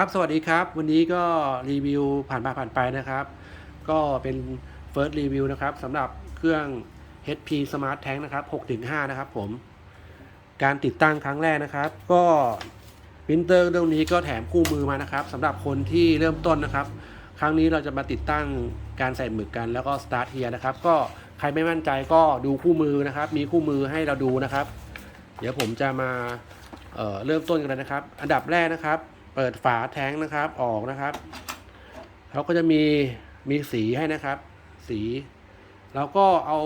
ครับ สวัสดีครับ วันนี้ก็รีวิวผ่านมาผ่านไปนะครับ ก็เป็น First Review นะครับสำหรับเครื่อง HP Smart Tank นะครับ 6-5 นะครับผม การติดตั้งครั้งแรกนะครับ ก็ปรินเตอร์ตรงนี้ก็แถมคู่มือมานะครับสำหรับคนที่เริ่มต้นนะครับ ครั้งนี้เราจะมาติดตั้งการใส่หมึกกันแล้วก็ Start Here นะครับ ก็ใครไม่มั่นใจก็ดูคู่มือนะครับ มีคู่มือให้เราดูนะครับ เดี๋ยวผมจะมาเเริ่มต้นกันนะครับ อันดับแรกนะครับ เปิดฝาแท้งนะครับออกนะครับเราก็จะมีมีสีให้นะครับ สีเราก็เอา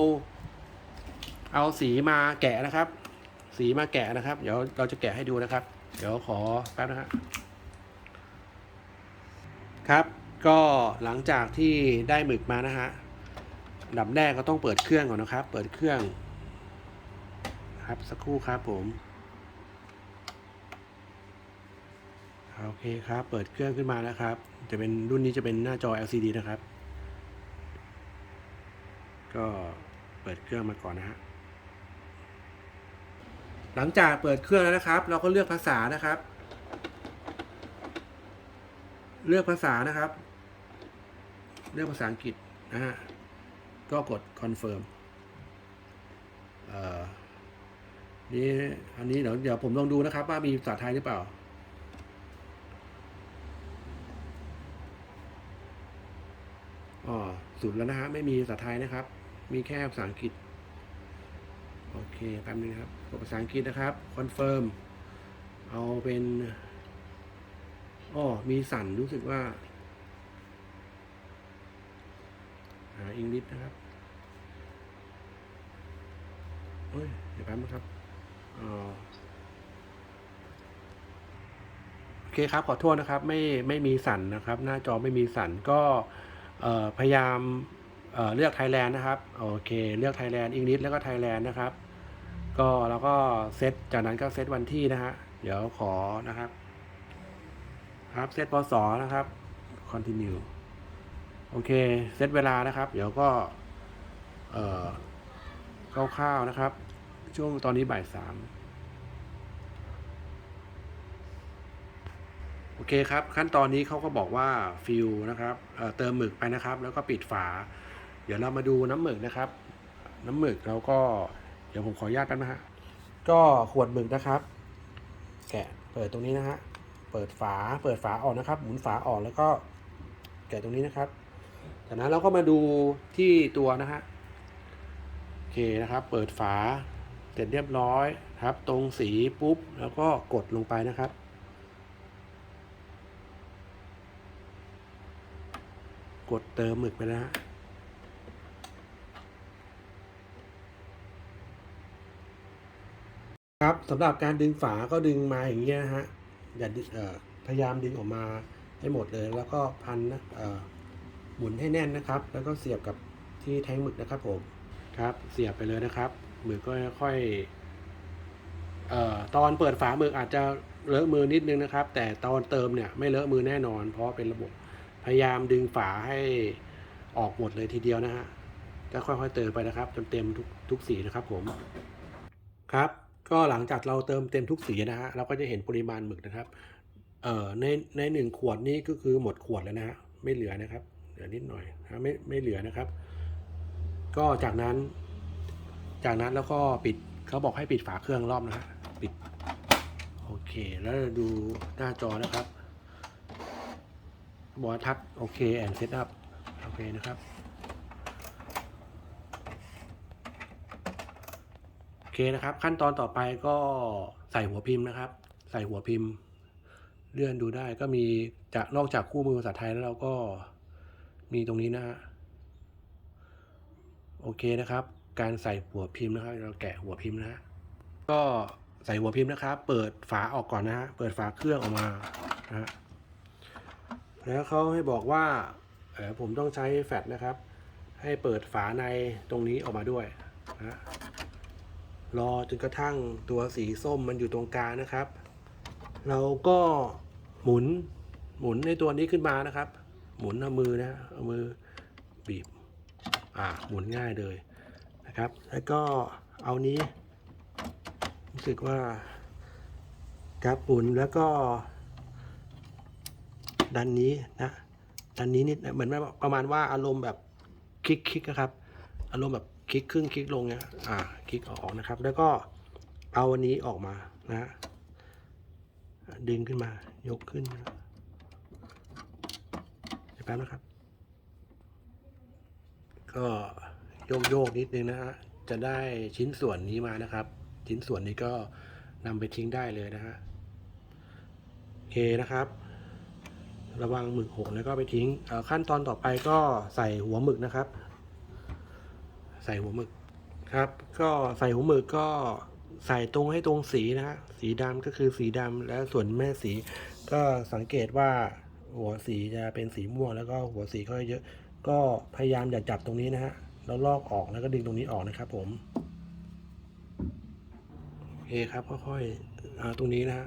เอาสีมาแกะนะครับ สีมาแกะนะครับ เดี๋ยวเราจะแกะให้ดูนะครับ เดี๋ยวขอแป๊บนะครับครับ ก็หลังจากที่ได้หมึกมานะฮะดับแรกก็ต้องเปิดเครื่องก่อนนะครับ เปิดเครื่อง ครับสักครู่ครับผม โอเคครับ เปิดเครื่องขึ้นมาแล้วครับ จะเป็นรุ่นนี้จะเป็นหน้าจอ LCD นะครับ ก็เปิดเครื่องมาก่อนนะฮะ หลังจากเปิดเครื่องแล้วนะครับ เราก็เลือกภาษานะครับ เลือกภาษานะครับ เลือกภาษาอังกฤษนะฮะ ก็กด confirm เอ่อนี่อันนี้เดี๋ยวเดี๋ยวผมลองดูนะครับ ว่ามีภาษาไทยหรือเปล่า อ๋อสุดแล้วนะฮะไม่มีภาษาไทยนะครับ มีแค่ภาษาอังกฤษ โอเคแป๊บนึงครับกดภาษาอังกฤษนะครับคอนเฟิร์มเอาเป็นอ๋อมีสั่นรู้สึกว่าหาอังกฤษนะครับเฮ้ยเดี๋ยวแป๊บนะครับอ๋อโอเคครับ ขอโทษนะครับ ไม่ไม่มีสั่นนะครับ หน้าจอไม่มีสั่นก็ พยายามเเลือกไทยแลนด์นะครับโอเค เลือกไทยแลนด์อังกฤษแล้วก็ไทยแลนด์นะครับ ก็แล้วก็เซตจากนั้นก็เซตวันที่นะฮะเดี๋ยวขอนะครับ ครับเซตพศนะครับ continue โอเค เซตเวลานะครับ เดี๋ยวก็เอ่อคร่าวๆนะครับ ช่วงตอนนี้บ่ายสาม อเคครับ ขั้นตอนนี้เขาก็บอกว่าฟิลนะครับเเติมหมึกไปนะครับ แล้วก็ปิดฝา เดี๋ยวเรามาดูน้ำหมึกนะครับ น้ำหมึกเราก็เดี๋ยวผมขออนุญาตกันนะฮะก็ขวดหมึกนะครับ แกะเปิดตรงนี้นะฮะเปิดฝาเปิดฝาออกนะครับ หมุนฝาออกแล้วก็แกะตรงนี้นะครับ จากนั้นเราก็มาดูที่ตัวนะฮะโอเคนะครับ เปิดฝาเสร็จเรียบร้อยครับ ตรงสีปุ๊บแล้วก็กดลงไปนะครับ กดเติมหมึกไปนะฮะครับสำหรับการดึงฝาก็ดึงมาอย่างเงี้ยนะฮะอย่าพยายามดึงออกมาให้หมดเลย แล้วก็พันนะหมุนให้แน่นนะครับ แล้วก็เสียบกับที่แท้งหมึกนะครับผมครับเสียบไปเลยนะครับหมึกก็ค่อยเอ่อตอนเปิดฝาหมึกอาจจะเลอะมือนิดนึงนะครับ แต่ตอนเติมเนี่ยไม่เลอะมือแน่นอน เพราะเป็นระบบ พยายามดึงฝาให้ออกหมดเลยทีเดียวนะฮะก็ค่อยๆเติมไปนะครับจนเต็มทุกทุกสีนะครับผมครับ ก็หลังจากเราเติมเต็มทุกสีนะฮะเราก็จะเห็นปริมาณหมึกนะครับเอ่อในในหนึ่งขวดนี้ก็คือหมดขวดแล้วนะฮะไม่เหลือนะครับเหลือนิดหน่อยนะไม่ไม่เหลือนะครับ ก็จากนั้น จากนั้นแล้วก็ปิดเขาบอกให้ปิดฝาเครื่องรอบนะฮะปิดโอเค แล้วดูหน้าจอนะครับ บอทับโอเคแอนเซตอัพโอเคนะครับโอเคนะครับ ขั้นตอนต่อไปก็ใส่หัวพิมพ์นะครับ ใส่หัวพิมพ์ เลื่อนดูได้ก็มีจากนอกจากคู่มือภาษาไทยแล้วเราก็มีตรงนี้นะฮะโอเคนะครับ การใส่หัวพิมพ์นะครับ เราแกะหัวพิมพ์นะฮะก็ใส่หัวพิมพ์นะครับ เปิดฝาออกก่อนนะฮะเปิดฝาเครื่องออกมานะฮะ แล้วเขาให้บอกว่าเออผมต้องใช้แฟลชนะครับ ให้เปิดฝาในตรงนี้ออกมาด้วยนะรอจนกระทั่งตัวสีส้มมันอยู่ตรงกลางนะครับ เราก็หมุนหมุนในตัวนี้ขึ้นมานะครับ หมุนเอามือนะเอามือบีบอ่าหมุนง่ายเลยนะครับ แล้วก็เอานี้ รู้สึกว่าครับหมุนแล้วก็ ด้านนี้นะด้านนี้นิดเหมือนประมาณว่าอารมณ์แบบคลิกคลิกนะครับ อารมณ์แบบคลิกขึ้นคลิกลงเนี่ยอ่าคลิกออกนะครับ แล้วก็เอาอันนี้ออกมานะดึงขึ้นมายกขึ้นนะเดี๋ยวแป๊บนะครับ ก็โยกโยกๆนิดนึงนะฮะจะได้ชิ้นส่วนนี้มานะครับ ชิ้นส่วนนี้ก็นำไปทิ้งได้เลยนะฮะโอเคนะครับ ระวังหมึกหกแล้วก็ไปทิ้งขั้นตอนต่อไปก็ใส่หัวหมึกนะครับ ใส่หัวหมึกครับ ก็ใส่หัวหมึกก็ใส่ตรงให้ตรงสีนะฮะสีดำก็คือสีดำแล้วส่วนแม่สี ก็สังเกตว่าหัวสีจะเป็นสีม่วงแล้วก็หัวสีก็เยอะ ก็พยายามอย่าจับตรงนี้นะฮะแล้วลอกออกแล้วก็ดึงตรงนี้ออกนะครับผมโอเคครับค่อยๆตรงนี้นะฮะ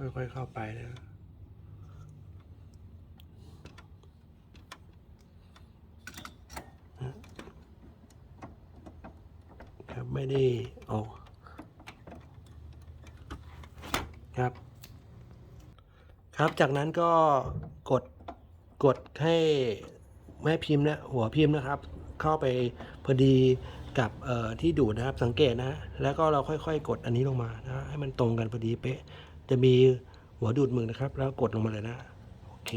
ค่อยๆเข้าไปนะครับไม่ได้ออกครับ ครับจากนั้นก็กดกดให้แม่พิมพ์นะหัวพิมพ์นะครับ เข้าไปพอดีกับที่ดูดนะครับสังเกตนะฮะแล้วก็เราค่อยๆ กดอันนี้ลงมานะให้มันตรงกันพอดีเป๊ะ จะมีหัวดูดมึกนะครับ แล้วกดลงมาเลยนะ โอเค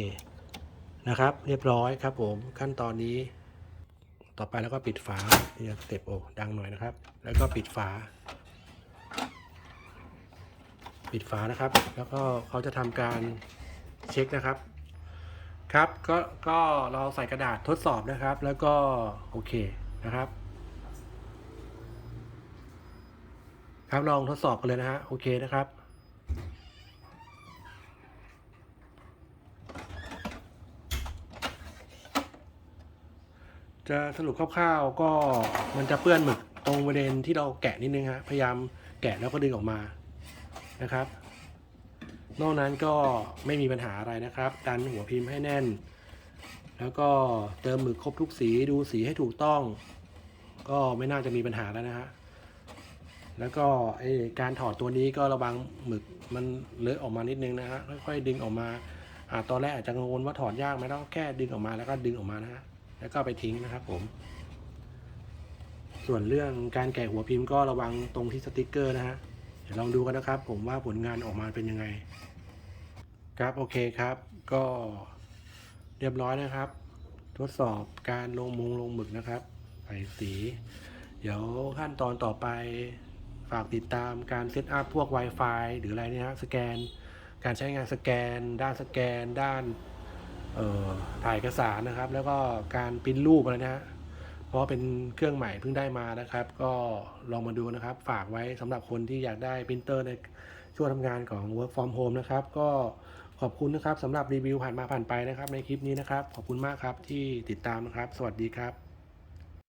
นะครับ เรียบร้อยครับผมขั้นตอนนี้ ต่อไปแล้วก็ปิดฝานี่สเต็ปโอ้ดังหน่อยนะครับ แล้วก็ปิดฝา ปิดฝานะครับ แล้วก็เขาจะทำการเช็คนะครับ ครับก็ก็เราใส่กระดาษทดสอบนะครับ แล้วก็โอเคนะครับครับลองทดสอบกันเลยนะฮะโอเคนะครับ จะสรุปคร่าวๆก็มันจะเปื้อนหมึกตรงบริเวณที่เราแกะนิดนึงฮะพยายามแกะแล้วก็ดึงออกมานะครับ นอกนั้นก็ไม่มีปัญหาอะไรนะครับ ดันหัวพิมพ์ให้แน่น แล้วก็เติมหมึกครบทุกสีดูสีให้ถูกต้อง ก็ไม่น่าจะมีปัญหาแล้วนะฮะแล้วก็ไอการถอดตัวนี้ก็ระวังหมึกมันเลอะออกมานิดนึงนะฮะค่อยๆดึงออกมาอ่าตอนแรกอาจจะกังวลว่าถอดยากไหมแล้วก็แค่ดึงออกมาแล้วก็ดึงออกมานะฮะ แล้วก็ไปทิ้งนะครับผม ส่วนเรื่องการแกะหัวพิมพ์ก็ระวังตรงที่สติกเกอร์นะฮะเดี๋ยวลองดูกันนะครับ ผมว่าผลงานออกมาเป็นยังไง ครับโอเคครับ ก็เรียบร้อยนะครับ ทดสอบการลงมุงลงหมึกนะครับใส่สี เดี๋ยวขั้นตอนต่อไปฝากติดตามการเซตอัพพวก Wi-Fi หรืออะไรเนี่ยฮะสแกน การใช้งานสแกน ด้านสแกน ด้าน ถ่ายเอกสารนะครับ แล้วก็การพิมพ์รูปอะไรนะฮะเพราะเป็นเครื่องใหม่เพิ่งได้มานะครับ ก็ลองมาดูนะครับ ฝากไว้สำหรับคนที่อยากได้พิมพ์เตอร์ในช่วงทำงานของ work from home นะครับ ก็ขอบคุณนะครับสำหรับรีวิวผ่านมาผ่านไปนะครับ ในคลิปนี้นะครับ ขอบคุณมากครับที่ติดตามนะครับ สวัสดีครับ